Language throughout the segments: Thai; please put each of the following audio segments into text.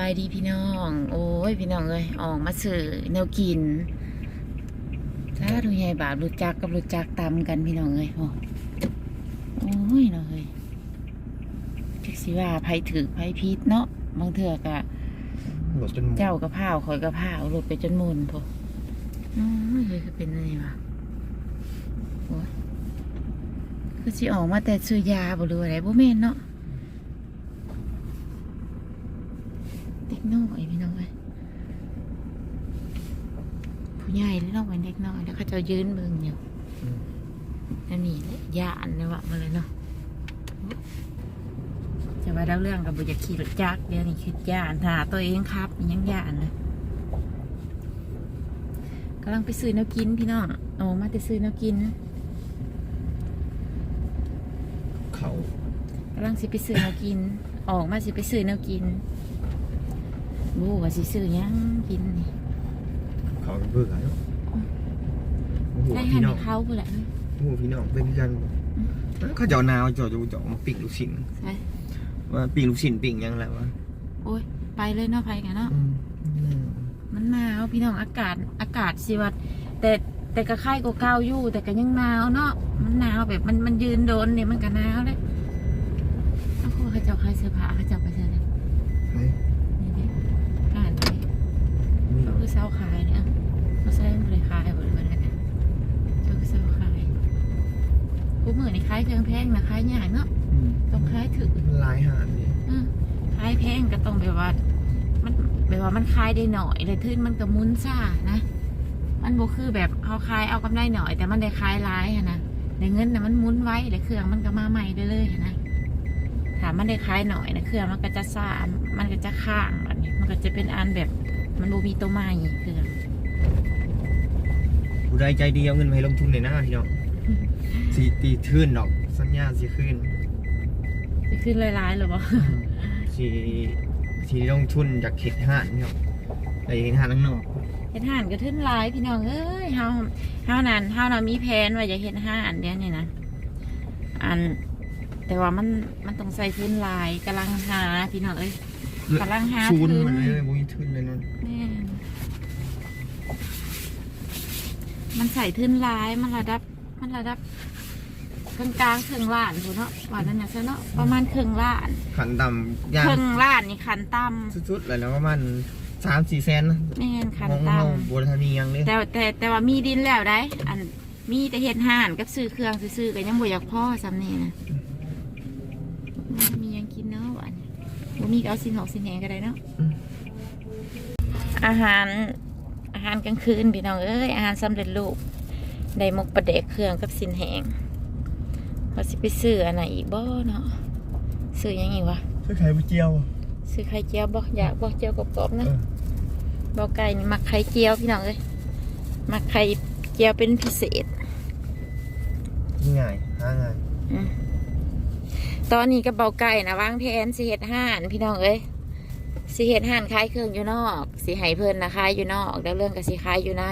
บายดีพี่น้อง โอ้ยพี่น้องเอ้ยออกมาซื้อแนวกินถ้าดูใหญ่บาปรู้จักกับรู้จักตำกันพี่น้องเอ้ยโอ้โอ้ยเนาะเฮ้ยจักสิว่าไผถือไผพิษเนาะบางเถื่อกะหลดจนหมดเจ้ากระเพราคอยกระเพราหลุดไปจนมุนพอโอ้ยเฮ้ยคือเป็นอะไรวะโอ้ยคือสิออกมาแต่ซื้อยาบ่หรืออะไรบ่แม่นเนาะ เด็ก น้อยพี่น้องเอ้ยผู้ใหญ่แล้วน้องเป็นเด็กน้อยแล้วเขาจะยืนเบิ่งอยู่นั่นนี่แหละยานเลยวะมาเลยเนาะจะว่าเล่าเรื่องกับบุญจะขี่รถจักรเดี๋ยวนี้คือยานหาตัวเองครับยังยานเลยกำลังไปซื้อแนวกินพี่น้องโอ้มาไปซื้อแนวกินเขากำลังสิไปซื้อแนวกิน ออกมาสิไปซื้อแนวกิน บูว่าสิซื้อหยังกินนี่เขาเป็นเพื่อนกันเนาะโอ้โหได้หัพี่นน้อให้งเขาเพื่อแหละโอ้โหพี่น้องเป็นกันบ่เขาเจะเอานาวเจาะจะเจาะมาปิ้งลูกชิ้นใช่ ว่าปิ้งลูกชิ้นปิ้งยังแล้ววะโอ้ย ไปเลยเนาะไปกันเนาะ อืมมันหนาวพี่น้องอากาศอากาศสิวัดแต่แต่ก็ไข้ก็เก้าอยู่ แต่ก็ยังหนาวเนาะมันหนาวแบบมันมันยืนโดนเนี่ยมันก็หนาวเลยเอาครูเขาเจ้าคายเสื้อผ้าเขาเจ้าไปเสื้อเลย เฮ้ย นี่เด็อ่านไป นี่ เขา คือเสาขายเนี่ยเขาใช้บริขายบริเวณนั้นเนี่ยเจ้าคือเสาขายผู้มือนี่ขายเครื่องแพงนะขายยากเนาะอืมต้องขายถึงมันลายหาดนี่อืมขายแพงก็ต้องแบบว่า มันแบบว่ามันขายได้หน่อยเลยทึ้นมันก็หมุนซ่านะมันบ่คือแบบเอาขายเอากำไรหน่อย แต่มันได้ขายหลายอะนะในเงินนะมันหมุนไว้เลยเครื่องมันก็มาใหม่ได้เลยอะนะถามมันได้ขายหน่อยนะเครื่องมันก็จะซ่ามันก็จะข้างแบบนี้มันก็จะเป็นอันแบบ มันบ่มีตัวใหม่เครื่องผู้ใดใจดีเอาเงินมาให้ลงทุนในหน้าพี่น้องสีตีทื่นดอก สัญญาสีขึ้นจะขึ้นหลายๆหรอบ่สีสีลงทุนจากเขตห้านพี่น้องแต่เห็นห้านข้างนอกเฮ็ดห่านก็ทึ้นหลายพี่น้องเอ้ยเฮาเฮานั่นเฮาน่ะมีแผนว่าจะเฮ็ดห่านเดี๋ยวนี้นะอันแต่ว่ามันมันต้องใส่ทุนหลายกำลังหาพี่น้องเอ้ย กำลังหาซูนทุนมันเลยบุ้ยทุนเลยนั่นแม่นมันใส่ทุนหลายมันระดับ มันระดับกลางกลางๆครึ่งล้านถูเนาะว่านั่นน่ะซะเนาะประมาณครึ่งล้าน ขันต่ำยางครึ่งล้านนี่คันต่สุดๆเลยแล้วประมาณสามสี่แสนนะำแม่นคันของต่เราบนทานียังเลยำแต่แต่แต่ว่ามีดินแล้วได้ อันมีแต่เฮ็ดห่านกับซื้อเครื่องซื้อๆก็ยังบ่อยากพ่อซ้ำนี่นะมันมีหยังกินเนาะวะเนี่ย บ่มีก็เอาสินหอกสินแหงก็ได้เนาะอาหารอาหารกลางคืนพี่น้องเอ้ยอาหารสำเร็จรูปได้หมกประเดกเครื่องกับสินแหงว่าสิไปซื้ออันไหนอีกบ่เนาะซื้อหยังอีกวะช่วยขายบุเจียวซื้อไข่เจียวบ่อยากบ่เจียวกรอบๆนะเออบ่ไก่นี่มักไข่เจียวพี่น้องเอ้ยมักไข่เจียวเป็นพิเศษง่ายหาง่ายอืม ตอนนี้กับเบาไก่นะวางแผนสิเฮ็ดห้านพี่น้องเอ้ยสิเฮ็ดห้านขายเครื่องอยู่นอกสิให้เพิ่นนะขายอยู่นอกแล้วเรื่องก็สิขายอยู่ใน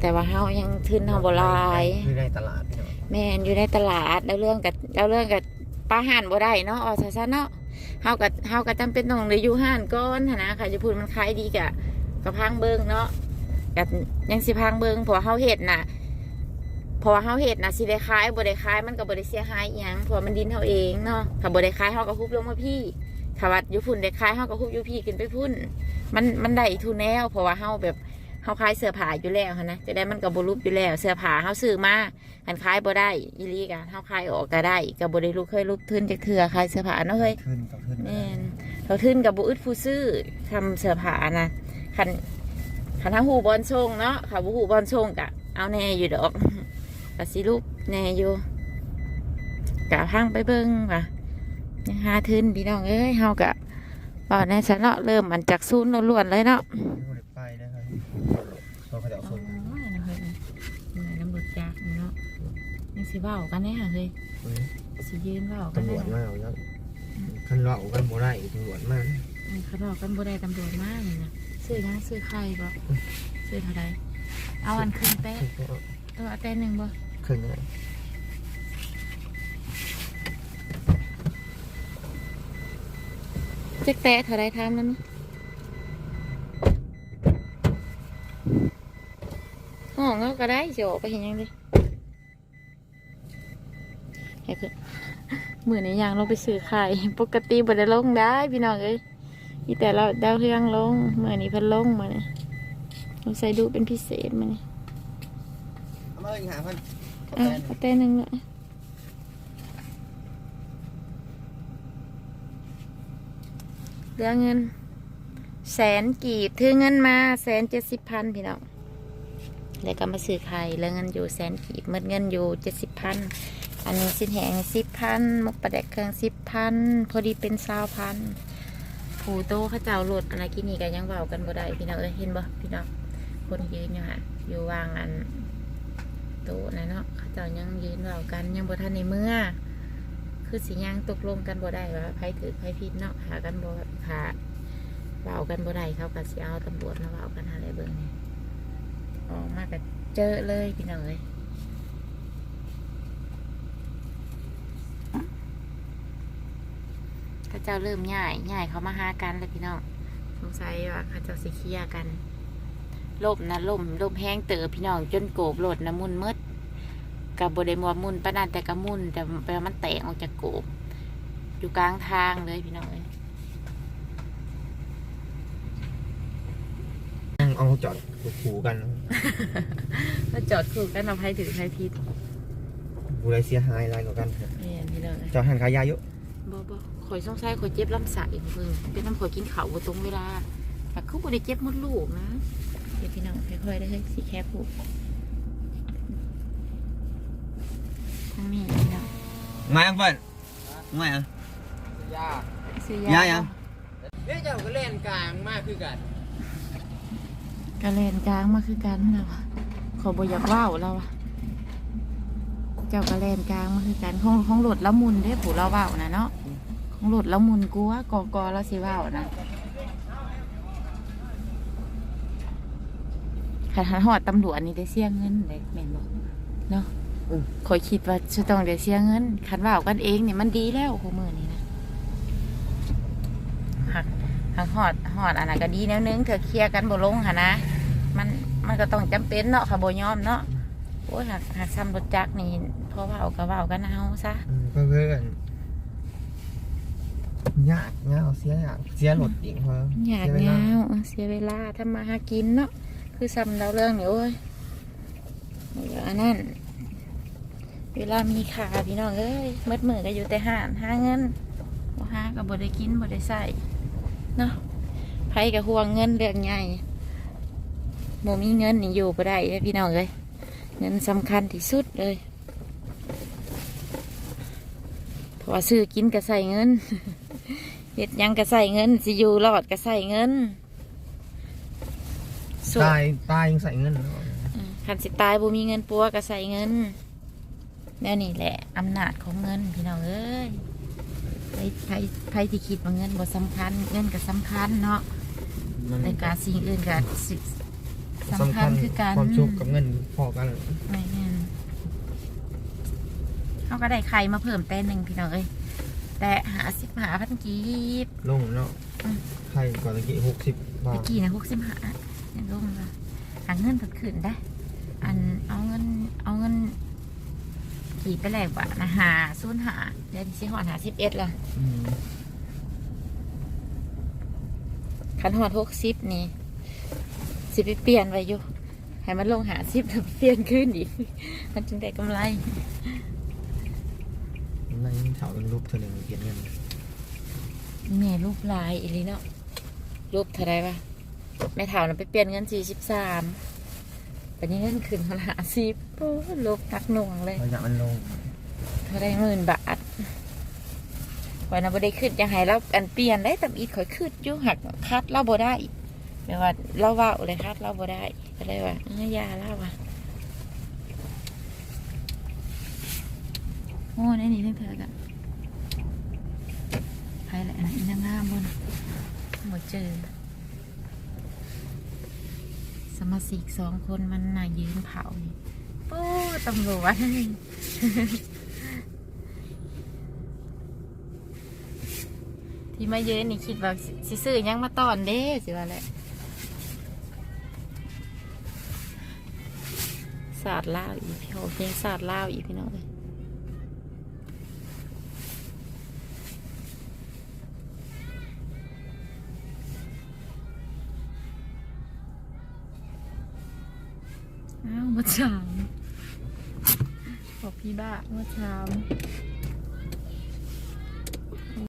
แต่ว่าเฮายังทุนเฮาบ่หลายคือได้ตลาดพี่น้องแม่นอยู่ในตลาดแล้วเรื่องกับแล้วเรื่องกับป้าห่านบ่ได้เนาะอ๋อซะซะเนาะเฮากับเฮาก็จำเป็นต้องได้อยู่ห้านก่อนหั้นนะค่ะจะพูดมันขายดีกะก็พังเบิ่งเนาะกับยังสิพังเบิ่งเพราะว่าเฮาเฮ็ดน่ะ เพราะว่าเฮาเฮ็ดน่ะสิได้ขายบ่ได้ขายมันก็บ่ได้เสียหายอีหยังเพราะว่ามันดินเฮาเองเนาะถ้าบ่ได้ขายเฮาก็ฮุบลงมาพี่ถ้าว่าอยู่พุ่นได้ขายเฮาก็ฮุบอยู่พี่ขึ้นไปพุ่น มันมันได้ทุนแล้ว เพราะว่าเฮาแบบเฮาขายเสื้อผ้าอยู่แล้วหั้นนะจะได้มันก็บ่รูปอยู่แล้ว เสื้อผ้าเฮาซื้อมาคันขายบ่ได้อีหลีกะเฮาขายออกก็ได้ก็บ่ได้ลูกเคยลูกทุนจักเทื่อขายเสื้อผ้าเนาะเฮ้ย ขึ้นกับขึ้นแม่นเราทุนกับบ่อึดผู้ซื้อทำเสื้อผ้านะคันคันทั้งหูบอลชงเนาะค่ะบ่หูบอลชงกะเอาแน่อยู่ดอก ก็สิลูกแน่อยู่กะพังไปเบิ่งว่ะยังหาทุนพี่น้องเอ้ยเฮากะบ่แน่ซะเนาะเริ่มมันจากศูนย์ล้วนๆเลยเนาะไม่ได้ไปนะครับเราเขาจะเอาโอ้คนยนะเฮ้ยเหนื่อยน้ำรถจักรเนาะยังสิเว้ากันแน่ค่ะเฮ้ยเฮ้ยสิยืนเว้ากันตำรแน่วจมาเอาแล้วคันเราเอากันบ่ได้ตำรวจมาอืมเขาบอกกันบ่ได้ตำรวจมากเลยนะซื้อยังซื้อไข่บ่ซื้อเท่าไรเอาอันครึ่งเป๊ะตัวเอาแต่หนึ่งบ่ ขึ้นเลยจ๊กแตะเท่าไรทานั้นห้องเขก็ได้เจาไปเห็นยังดิมือเหมือนในยางเราไปสื่อไข่ปกติบ่ได้ลงได้พี่น้องเอ้ยมีแต่เราดาวเรืองลงเมือนี้พันลงมาเนี่ยเราใส่ดูเป็นพิเศษมาเนี่ยเอามาอีกหาพัน อะเต่หนึ่งเลยเหลือเงิน แสนกีบถือเงินมาแสนเจ็ดสิบพันพี่น้องแล้วก็มาซื้อไข่แล้วเงินอยู่แสนกีบเมื่เงินอยู่เจ็ดสิบพันอันนี้สิ้นแหงสิบพันมุกประแดกเครื่องสิบพันพอดีเป็นสาวพันผูโตข้าเจ้าโหลดอะไรกินนี่กันยังเบากันบ่ได้พี่น้องเอ้ยเห็นบ่พี่น้องคนยืนอยู่ฮะอยู่วางอัน ต๊ะนะเนาะเขาเจ้ายังยืนเบากันยังบ่ทันในเมื่อ คือสิยังตกลงกันบ่ได้ว่าไผถือไผผิดเนาะหากันบ่ขาเบากันบ่ได้เขาก็สิเอาตำรวจมาเบากันอะไรเบิ่งนี่ออกมาก็เจอเลยพี่น้องเอ้ยเขาเจ้าเริ่มง่ายง่ายเขามาหากันเลยพี่น้องสงสัยว่าเขาเจ้าสิเคลียกัน ลมนะลมลมแห้งเต๋อพี่น้องจนโกบโหลดนะมุนมืดกับบไดมัวมุนปานนันแต่กระมุนแต่แปลว่ามันแตกออกจากโกบ อยู่กลางทางเลยพี่น้องเลยนั่งเอาจอดขู่กันแล้วจอดคู่กันเอาไพ่ถือไพ่พิษผู้ใดเสียหายอะไรกว่ากันครับเนี่ยพี่น้องเลยจอดหันขายยาเยอะบ่บ่ข่อยสงสัยข่อยเจ็บลำไส้เพิ่งเป็นน้ำข่อยกินข้าวบ่ตรงเวลาแต่เขาบ่ได้เจ็บมดลูกนะ เดี๋ยวพี่น้องค่อยๆได้ให้สีแคบผูกทางนี้พี่น้องมาอังเฟิลมาอะยาซื้ย้ายยังเฮ้ยเจ้าก็เล่นกลางมากคือกันกระเลนกลางมาคือกันแล้วอะขอยบ่อยากว่าวแล้วอะเจ้ากระเลนกลางมาคือกันของของโหลดละมุนเด้ผู้เราว่าวนะเนาะของโหลดละมุนกลัวกอกอแล้วสิว่าวนะ ขันหันหอดตำรวจนี่ได้เสียเงินเลยแม่นบอกเนาะคอยคิดว่าจะต้องได้เสียเงินขันว่าวกันเองเนี่ยมันดีแล้วคู่มือนี่นะหักหักหอดหอดอันนั้นก็ดีแนวนึงเธอเคลียร์กันบ่ลงค่ะนะ มันมันก็ต้องจำเป็นเนาะค่ะบ่ยอมเนาะโอ้ยหักหักซ้ำรถจักรนี่พอเว้าก็เว้ากันเอาซะ เพื่อนเพื่อนยากเงาเสียยากเสียหลดอีกเพราะอยากเสีเวลยาวเสียเวลาทำมาหากินเนาะ คือซ้ำเราเรื่องเนี่โอ้ยเดี๋ยอันนั้นเวลามีขาพี่น้องเอ้ยมืดมือก็อยู่แต่ห้านห้าเงินบ่หาก็บ่ได้กินบ่ได้ใส่เนาะไผก็ห่วงเงินเรื่องใหญ่บ่มีเงินนี่อยู่บ่ได้เด้อพี่น้องเอ้ยเงินสำคัญที่สุดเลยเพราะซื้อกินก็ใส่เงินเฮ็ดยังก็ใส่เงินสิอยู่รอดก็ใส่เงิน ส่วนตายตายยังใส่เงินเลยอืมคันสิตายบ่มีเงินปัวก็ใส่เงินแล้วนี่แหละอำนาจของเงินพี่น้องเอ้ยไผไผไผที่คิดว่าเงินบ่สำคัญ เงินก็สำคัญเนาะมันแต่การสิ่งอื่นก็สิสำคัญคือกันความสุขกับเงินพอกันไม่แม่นเขาก็ได้ไข่มาเพิ่มแต่หนึ่งพี่น้องเอ้ยแต่หาสิบหาพันกีบลงเนาะอืมไข่ก่อนตะกี้หกสิบบาตะทกี้นะหกสิบหา เนี่ยลงละหาเงินถัดขึ้นได้ อันเอาเงินเอาเงินกี่ไปแลกบาทนะหาศูนย์หาเดี๋ยวสิหอดหาสิบเอ็ดละอืมคันหอดหกสิบนี่ สิไปเปลี่ยนไว้อยู่ให้มันลงหาสิบแล้วเปลี่ยนขึ้นอีก มันจึงได้กำไรในเสาเป็นรูปเธอหนึ่งเขียนเงินแม่รูปลายอีหลีเนาะรูปเท่าไรวะ แม่ถามนะไปเปลี่ยนเงินสี่สิบสามแต่นี้เงินขึ้นมาหาสิบโอ้ลบนักหน่วงเลยระยะมันลงเท่าไรหมื่นบาทวันนั้นบ่ได้ขึ้นยังไงเราอันเปลี่ยนได้แต่อีกข่อยขึ้นอยู่หักคัดเราบ่ได้แปลว่าเราเว่าเลยคัดเราบ่ได้ก็เลยว่าเอ้ยอยาเล่าว่ะโอ้ในนี้เพิ่งเธอกันใครแหละอันนี้นางงามบนหมดเจอ สมาชิกสองคนมันน่ายืนเผานี่โอ้ตำรวจที่มาเยอะนี่คิดว่าสิซื้อยังมาตอนเด้สิว่าแหละศาสตร์ลาอีกห้อเพลงศาสตร์ลาอีกพี่น้องเอ้ย อ้าวมาถามบอกพี่บ้ามาถาม